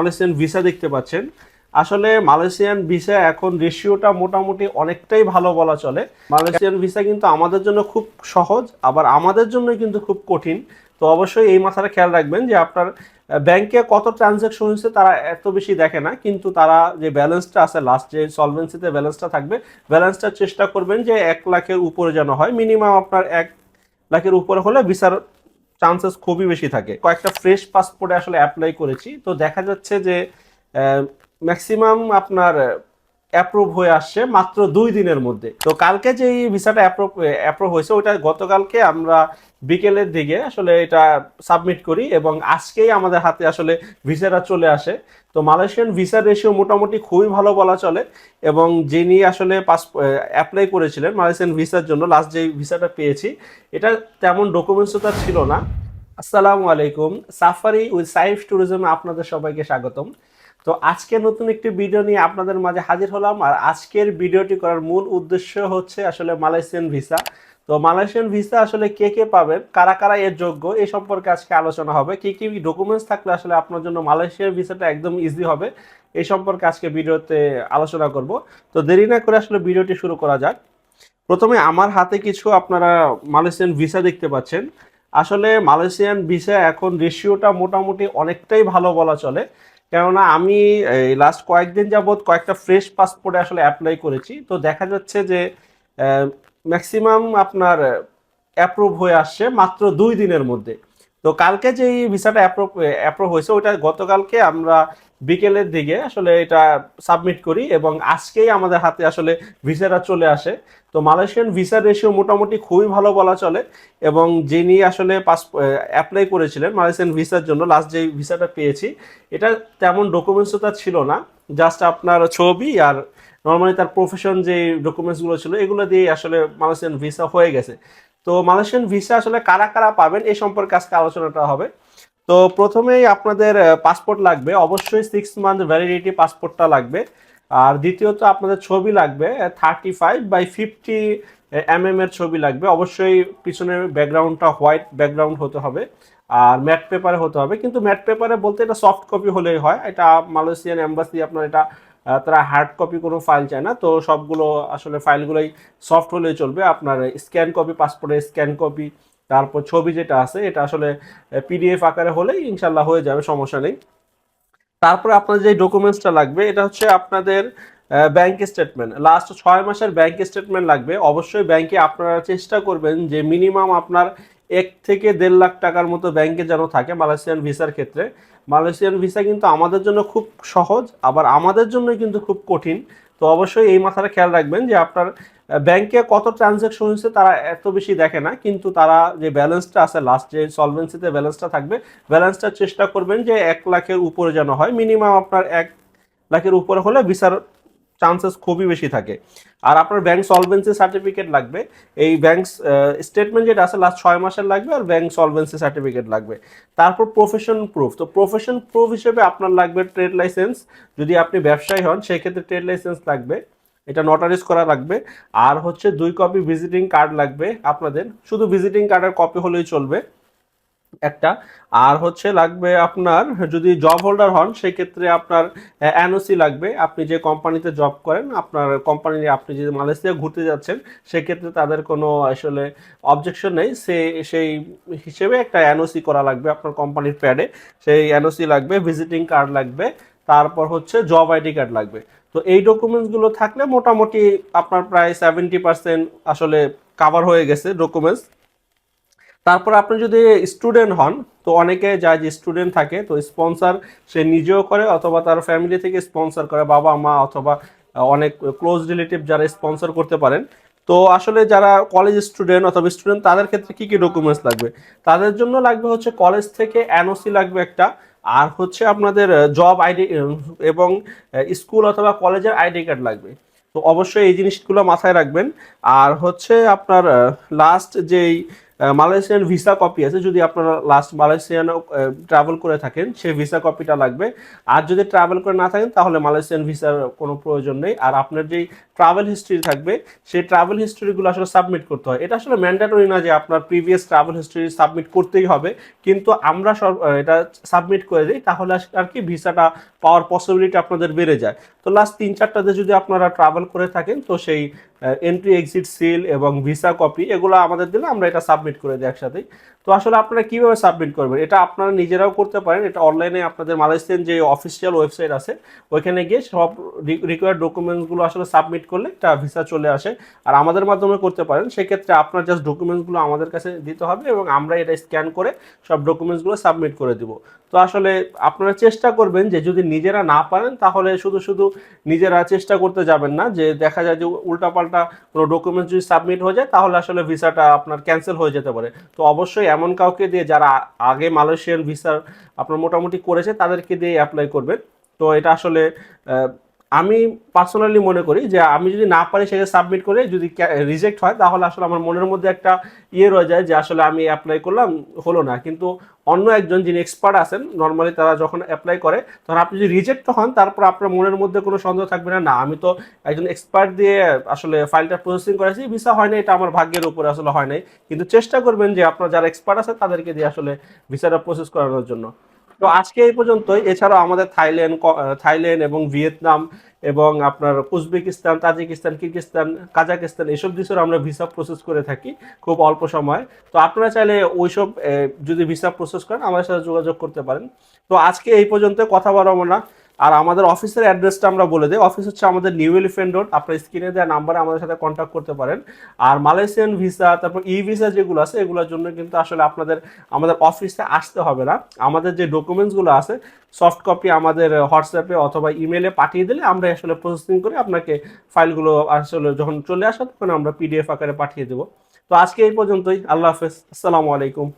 Malaysian visa দেখতে পাচ্ছেন। আসলে মালয়েশিয়ান ভিসা এখন রেশিওটা মোটামুটি অনেকটাই ভালো বলা চলে। মালয়েশিয়ান ভিসা কিন্তু আমাদের জন্য খুব সহজ, আবার আমাদের জন্য কিন্তু খুব কঠিন। তো অবশ্যই এই মাথাটা খেয়াল রাখবেন যে আপনার ব্যাংকে কত ট্রানজ্যাকশন হয়েছে তারা এত বেশি দেখে না, কিন্তু তারা যে ব্যালেন্সটা আছে লাস্ট যে সলভেন্সিতে ব্যালেন্সটা থাকবে ব্যালেন্সটা চেষ্টা করবেন যে এক লাখের উপরে যেন হয়। মিনিমাম আপনার এক লাখের উপরে হলে ভিসার চান্সেস খুবই বেশি থাকে। কয়েকটা ফ্রেশ পাসপোর্টে আসলে অ্যাপ্লাই করেছি। তো দেখা যাচ্ছে যে ম্যাক্সিমাম আপনার অ্যাপ্রুভ হয়ে আসছে মাত্র দুই দিনের মধ্যে। তো কালকে যে ভিসাটা অ্যাপ্রুভ অ্যাপ্রুভ হয়েছে, ওইটা গতকালকে আমরা বিকেলের দিকে আসলে এটা সাবমিট করি এবং আজকেই আমাদের হাতে আসলে ভিসাটা চলে আসে। তো মালয়েশিয়ান ভিসার রেশিও মোটামুটি খুবই ভালো বলা চলে এবং যিনি আসলে পাস অ্যাপ্লাই করেছিলেন মালয়েশিয়ান ভিসার জন্য লাস্ট যে ভিসাটা পেয়েছি, এটা তেমন ডকুমেন্টসও তার ছিল না। আসসালামু আলাইকুম সাফারি উইথ সাইফ ট্যুরিজমে আপনাদের সবাইকে স্বাগতম। তো আজকে নতুন একটি ভিডিও নিয়ে আপনাদের মাঝে হাজির হলাম, আর আজকের ভিডিওটি করার মূল উদ্দেশ্য হচ্ছে আসলে মালয়েশিয়ান ভিসা। তো মালয়েশিয়ান ভিসা আসলে কে কে পাবেন, কারা কারা এর যোগ্য এই সম্পর্কে আজকে আলোচনা হবে। কি কি ডকুমেন্টস থাকলে আসলে আপনার জন্য মালয়েশিয়ার ভিসাটা একদম ইজি হবে এই সম্পর্কে আজকে ভিডিওতে আলোচনা করব। তো দেরি না করে আসলে ভিডিওটি শুরু করা যাক। প্রথমে আমার হাতে কিছু আপনারা মালয়েশিয়ান ভিসা দেখতে পাচ্ছেন। আসলে মালয়েশিয়ান ভিসা এখন রেশিওটা মোটামুটি অনেকটাই ভালো বলা চলে। কেননা আমি, এই লাস্ট কয়েকদিন যাবৎ কয়েকটা ফ্রেশ পাসপোর্টে আসলে অ্যাপ্লাই করেছি। তো দেখা যাচ্ছে যে ম্যাক্সিমাম আপনার অ্যাপ্রুভ হয়ে আসছে মাত্র দুই দিনের মধ্যে। তো কালকে যে ভিসাটা অ্যাপ্রুভ হয়েছে, ওইটা গতকালকে আমরা বিকেলের দিকে আসলে এটা সাবমিট করি এবং আজকেই আমাদের হাতে আসলে ভিসাটা চলে আসে। তো মালয়েশিয়ান ভিসার রেশিও মোটামুটি খুবই ভালো বলা চলে এবং যিনি আসলে পাস অ্যাপ্লাই করেছিলেন মালয়েশিয়ান ভিসার জন্য লাস্ট যে ভিসাটা পেয়েছি, এটা তেমন ডকুমেন্টসও তার ছিল না জাস্ট আপনার ছবি আর নর্মালি তার প্রফেশন যে ডকুমেন্টসগুলো ছিল, এগুলো দিয়ে আসলে মালয়েশিয়ান ভিসা হয়ে গেছে। তো মালয়েশিয়ান ভিসা আসলে কারা কারা পাবেন এই সম্পর্কে আজকে আলোচনাটা হবে। তো প্রথমেই আপনাদের পাসপোর্ট লাগবে। অবশ্যই সিক্স মান্থ ভ্যালিডিটি পাসপোর্টটা লাগবে। আর দ্বিতীয়ত আপনাদের ছবি লাগবে thirty five by fifty M M এর ছবি লাগবে। অবশ্যই পিছনের ব্যাকগ্রাউন্ডটা হোয়াইট ব্যাকগ্রাউন্ড হতে হবে। আর ম্যাট পেপারে হতে হবে। কিন্তু ম্যাট পেপারে বলতে এটা সফট কপি হলেই হয়। এটা মালয়েশিয়ান এম্বাসি আপনার এটা তারা হার্ড কপি কোনো ফাইল চায় না, তো সবগুলো আসলে ফাইলগুলোই সফট হলেই চলবে। আপনার স্ক্যান কপি পাসপোর্টের স্ক্যান কপি তারপর ছবি যেটা আছে, এটা আসলে পিডিএফ আকারে হলেই ইনশাল্লাহ হয়ে যাবে, সমস্যা নেই। তারপরে আপনার যে ডকুমেন্টসটা লাগবে, এটা হচ্ছে আপনাদের ব্যাংক স্টেটমেন্ট লাস্ট ছয় মাসের ব্যাংক স্টেটমেন্ট লাগবে। অবশ্যই ব্যাংকে আপনারা চেষ্টা করবেন যে মিনিমাম আপনার এক থেকে দেড় লাখ টাকার মতো ব্যাংকে যেন থাকে মালয়েশিয়ান ভিসার ক্ষেত্রে। মালয়েশিয়ান ভিসা কিন্তু আমাদের জন্য খুব সহজ, আবার আমাদের জন্যই কিন্তু খুব কঠিন। তো অবশ্যই এই মাথাটা খেয়াল রাখবেন যে আপনার ব্যাংকে কত ট্রানজ্যাকশন হয়েছে তারা এত বেশি দেখে না, কিন্তু তারা যে ব্যালেন্সটা আছে লাস্ট যে সলভেন্সিতে ব্যালেন্সটা থাকবে ব্যালেন্সটা চেষ্টা করবেন যে এক লাখের উপরে যেন হয়। মিনিমাম আপনার এক লাখের উপরে হলে ভিসার চান্সেস খুবই বেশি থাকে। আর আপনার ব্যাংক সলভেন্সি সার্টিফিকেট লাগবে। এই ব্যাংক স্টেটমেন্ট যেটা আছে লাস্ট ছয় মাসের লাগবে আর ব্যাংক সলভেন্সি সার্টিফিকেট লাগবে। তারপর প্রফেশন প্রুফ তো প্রফেশন প্রুফ হিসেবে আপনার লাগবে ট্রেড লাইসেন্স যদি আপনি ব্যবসায়ী হন, সেক্ষেত্রে ট্রেড লাইসেন্স লাগবে। এটা নোটারিজ করা লাগবে। আর হচ্ছে দুই কপি ভিজিটিং কার্ড লাগবে আপনাদের। শুধু ভিজিটিং কার্ডের কপি হলেই চলবে। একটা। আর হচ্ছে লাগবে আপনার, যদি জব হোল্ডার হন, সেক্ষেত্রে আপনার এনওসি লাগবে। আপনি যে কোম্পানিতে জব করেন, আপনার কোম্পানি আপনি যদি মালয়েশিয়া ঘুরতে যাচ্ছেন, সেক্ষেত্রে তাদের কোনো আসলে অবজেকশন নেই। সে, সেই হিসেবে একটা এনওসি করা লাগবে আপনার কোম্পানির প্যাডে সেই এনওসি লাগবে ভিজিটিং কার্ড লাগবে, তারপর হচ্ছে জব আইডি কার্ড লাগবে। তো এই ডকুমেন্টসগুলো থাকলে মোটামুটি আপনার প্রায় সেভেন্টি পার্সেন্ট আসলে কাভার হয়ে গেছে ডকুমেন্টস তারপর আপনি যদি স্টুডেন্ট হন, তো অনেকে যায় যে স্টুডেন্ট থাকে, তো স্পন্সর সে নিজেও করে অথবা তার ফ্যামিলি থেকে স্পন্সর করে, বাবা, মা অথবা অনেক ক্লোজ রিলেটিভ যারা স্পন্সর করতে পারেন। তো আসলে যারা কলেজ স্টুডেন্ট অথবা স্টুডেন্ট তাদের ক্ষেত্রে কি কি ডকুমেন্টস লাগবে? তাদের জন্য লাগবে হচ্ছে কলেজ থেকে এনওসি লাগবে একটা, আর হচ্ছে আপনাদের জব আইডি এবং স্কুল অথবা কলেজের আইডি কার্ড লাগবে। তো অবশ্যই এই জিনিসগুলো মাথায় রাখবেন। আর হচ্ছে আপনার লাস্ট যেই মালয়েশিয়ান ভিসা কপি আছে। যদি আপনারা লাস্ট মালয়েশিয়ান ট্রাভেল করে থাকেন, সেই ভিসা কপিটা লাগবে। আর যদি ট্রাভেল করে না থাকেন, তাহলে মালয়েশিয়ান ভিসার কোনো প্রয়োজন নেই। আর আপনার যেই ট্রাভেল হিস্ট্রি থাকবে, সেই ট্রাভেল হিস্ট্রিগুলো আসলে সাবমিট করতে হয়। এটা আসলে ম্যান্ডেটরি না যে আপনার প্রিভিয়াস ট্রাভেল হিস্ট্রি সাবমিট করতেই হবে। কিন্তু আমরা সব এটা সাবমিট করে দিই, তাহলে আর কি ভিসাটা পাওয়ার পসিবিলিটি আপনাদের বেড়ে যায়। তো লাস্ট তিন চারটাতে যদি আপনারা ট্রাভেল করে থাকেন, তো সেই এন্ট্রি এক্সিট সিল এবং ভিসা কপি এগুলো আমাদের দিলে আমরা এটা সাবমিট করে দিই একসাথেই। তো আসলে আপনারা কীভাবে সাবমিট করবেন? এটা আপনারা নিজেরাও করতে পারেন। এটা অনলাইনে আপনাদের মালয়েশিয়ান যে অফিসিয়াল ওয়েবসাইট আছে, ওইখানে গিয়ে সব রিকোয়ার্ড ডকুমেন্টসগুলো আসলে সাবমিট করলে একটা ভিসা চলে আসে। আর আমাদের মাধ্যমে করতে পারেন। সেক্ষেত্রে আপনার জাস্ট ডকুমেন্টসগুলো আমাদের কাছে দিতে হবে এবং আমরা এটা স্ক্যান করে সব ডকুমেন্টসগুলো সাবমিট করে দিব। তো আসলে আপনারা চেষ্টা করবেন যে যদি নিজেরা না পারেন, তাহলে শুধু শুধু নিজেরা চেষ্টা করতে যাবেন না। যে দেখা যায় যে উল্টাপাল্টা কোনো ডকুমেন্টস যদি সাবমিট হয়ে যায়, তাহলে আসলে ভিসাটা আপনার ক্যান্সেল হয়ে যেতে পারে। তো অবশ্যই এমন কাউকে দিয়ে যারা আগে মালয়েশিয়ান ভিসা আপনার মোটামুটি করেছে, তাদেরকে দিয়ে অ্যাপ্লাই করবেন। তো এটা আসলে আমি পার্সোনালি মনে করি যে আমি যদি না পারি সেটা সাবমিট করে যদি রিজেক্ট হয়, তাহলে আসলে আমার মনের মধ্যে একটা ইয়ে রয়ে যায় যে আসলে আমি অ্যাপ্লাই করলাম, হলো না। কিন্তু অন্য একজন যিনি এক্সপার্ট আছেন নর্মালি তারা যখন অ্যাপ্লাই করে, তখন আপনি যদি রিজেক্ট হন, তারপর আপনার মনের মধ্যে কোনো সন্দেহ থাকবে না না, আমি তো একজন এক্সপার্ট দিয়ে আসলে ফাইলটা প্রসেসিং করেছি ভিসা হয় না এটা আমার ভাগ্যের উপরে আসলে হয় নাই। কিন্তু চেষ্টা করবেন যে আপনার যারা এক্সপার্ট আছে, তাদেরকে দিয়ে আসলে ভিসাটা প্রসেস করানোর জন্য। তো আজকে এই পর্যন্তই। এছাড়াও আমাদের থাইল্যান্ড থাইল্যান্ড এবং ভিয়েতনাম এবং আপনার উজবেকিস্তান, তাজিকিস্তান কিরগিস্তান কাজাকিস্তান এইসব দেশের আমরা ভিসা প্রসেস করে থাকি খুব অল্প সময়। তো আপনারা চাইলে ওইসব যদি ভিসা প্রসেস করেন, আমাদের সাথে যোগাযোগ করতে পারেন। তো আজকে এই পর্যন্ত কথা বলব না। আর আমাদের অফিসের অ্যাড্রেসটা আমরা বলে দিই। অফিস হচ্ছে আমাদের নিউ এলিফেন্ট রোড। আপনার স্ক্রিনে দেওয়া নাম্বারে আমাদের সাথে কন্ট্যাক্ট করতে পারেন। আর মালয়েশিয়ান ভিসা, তারপর ই ভিসা যেগুলো আছে, এগুলোর জন্য কিন্তু আসলে আপনাদের, আমাদের অফিসে আসতে হবে না। আমাদের যে ডকুমেন্টসগুলো আছে সফট কপি আমাদের হোয়াটসঅ্যাপে অথবা ইমেলে পাঠিয়ে দিলে আমরা আসলে প্রসেসিং করে আপনাকে ফাইলগুলো আসলে যখন চলে আসে, তখন আমরা পিডিএফ আকারে পাঠিয়ে দেবো। তো আজকে এই পর্যন্তই। আল্লাহ হাফেজ। আসসালামু আলাইকুম।